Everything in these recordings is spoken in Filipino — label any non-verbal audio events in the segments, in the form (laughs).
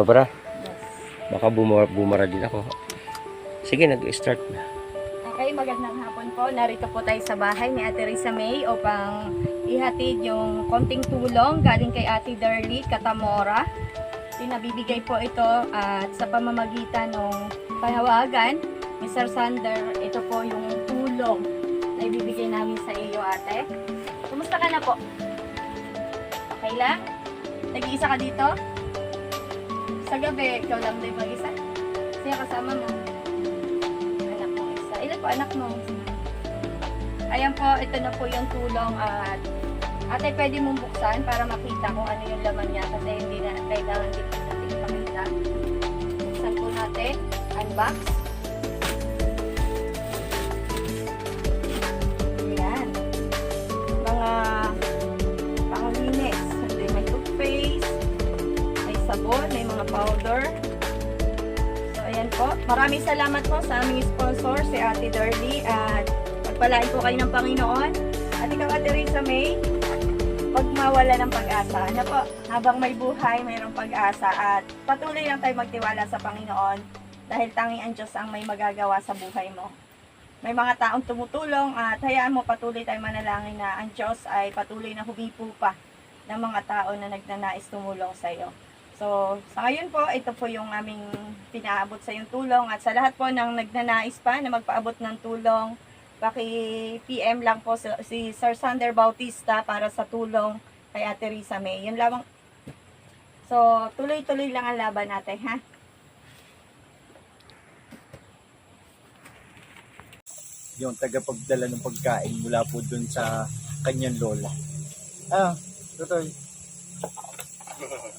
Pabra, Yes. baka bumara, bumara din ako. Sige, nag-start na. Okay, magandang hapon po. Narito po tayo sa bahay ni Ate Risa May upang ihatid yung konting tulong galing kay Ate Darly Katamora. Pinabibigay po ito at sa pamamagitan ng pahawagan ni Sir Sander, ito po yung tulong na ibibigay namin sa iyo ate. Kumusta ka na po? Okay lang? Nag-iisa ka dito? Sa gabi, ikaw lang din mag-isa? Sino kasama mo? anak mo isa. Ilan po anak mo? Ayan po, ito na po yung tulong at ate pwede mong buksan para makita kung ano yung laman niya kasi hindi na kailangan din natin ipakita. Buksan po natin. Unbox. Powder. So, ayan po. Maraming salamat po sa aming sponsor, si Ate Darly. At pagpalain po kayo ng Panginoon. At ikaw, Ate Risa May, pag mawala ng pag-asa. Ano po, habang may buhay, mayroong pag-asa. At patuloy lang tayo magtiwala sa Panginoon dahil tanging ang Diyos ang may magagawa sa buhay mo. May mga taong tumutulong at hayaan mo patuloy tayo manalangin na ang Diyos ay patuloy na humipo pa ng mga tao na nagnanais tumulong sa iyo. So, sa ngayon po, ito po yung aming pinaabot sa yung tulong at sa lahat po ng nagnanais pa na magpaabot ng tulong, paki-PM lang po si, si Sir Sander Bautista para sa tulong kay Ate Risa May. Yun lamang. So, tuloy-tuloy lang ang laban natin, ha? yung tagapagdala ng pagkain mula po dun sa kanyang lola. Ah, tutoy.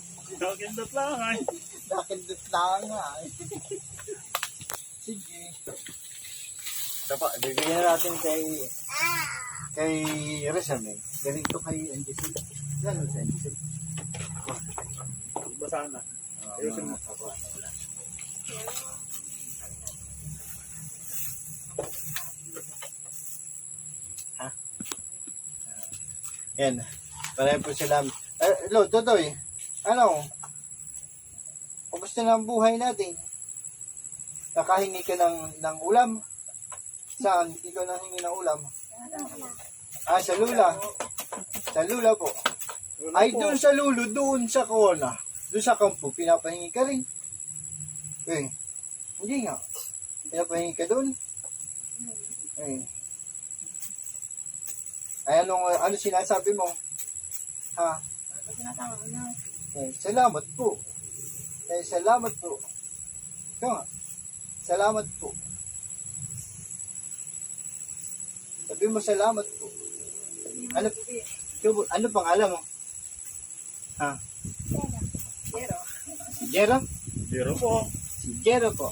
(laughs) Nakindot lang ay. Nakindot lang nga eh. Sige. Tapa, bibigyan na natin kay kay Resame. Galing to kay NGC. Lalo sa NGC. Basa na. Ayusin mo. Ha? Yan. Pareho po sila. Eh, Lo, Totoy. Ano? Kumusta na ang buhay natin? Nakahingi ka ng, ng ulam? Saan? Ikaw nanghingi ng ulam? Ah, sa lula. Sa lula po. Ay, doon sa lulo, doon sa kona. Doon sa kampo, pinapahingi ka rin. Eh, hindi nga. Pinapahingi ka doon. Eh. Ay, anong, ano sinasabi mo? Ha? Eh, salamat po. Eh, salamat po. Nga. Salamat po. Sabi mo salamat po. Ano, ikaw- ano pangalan mo? Ha? Pero, Si Jero? Zero po. Si Jero po.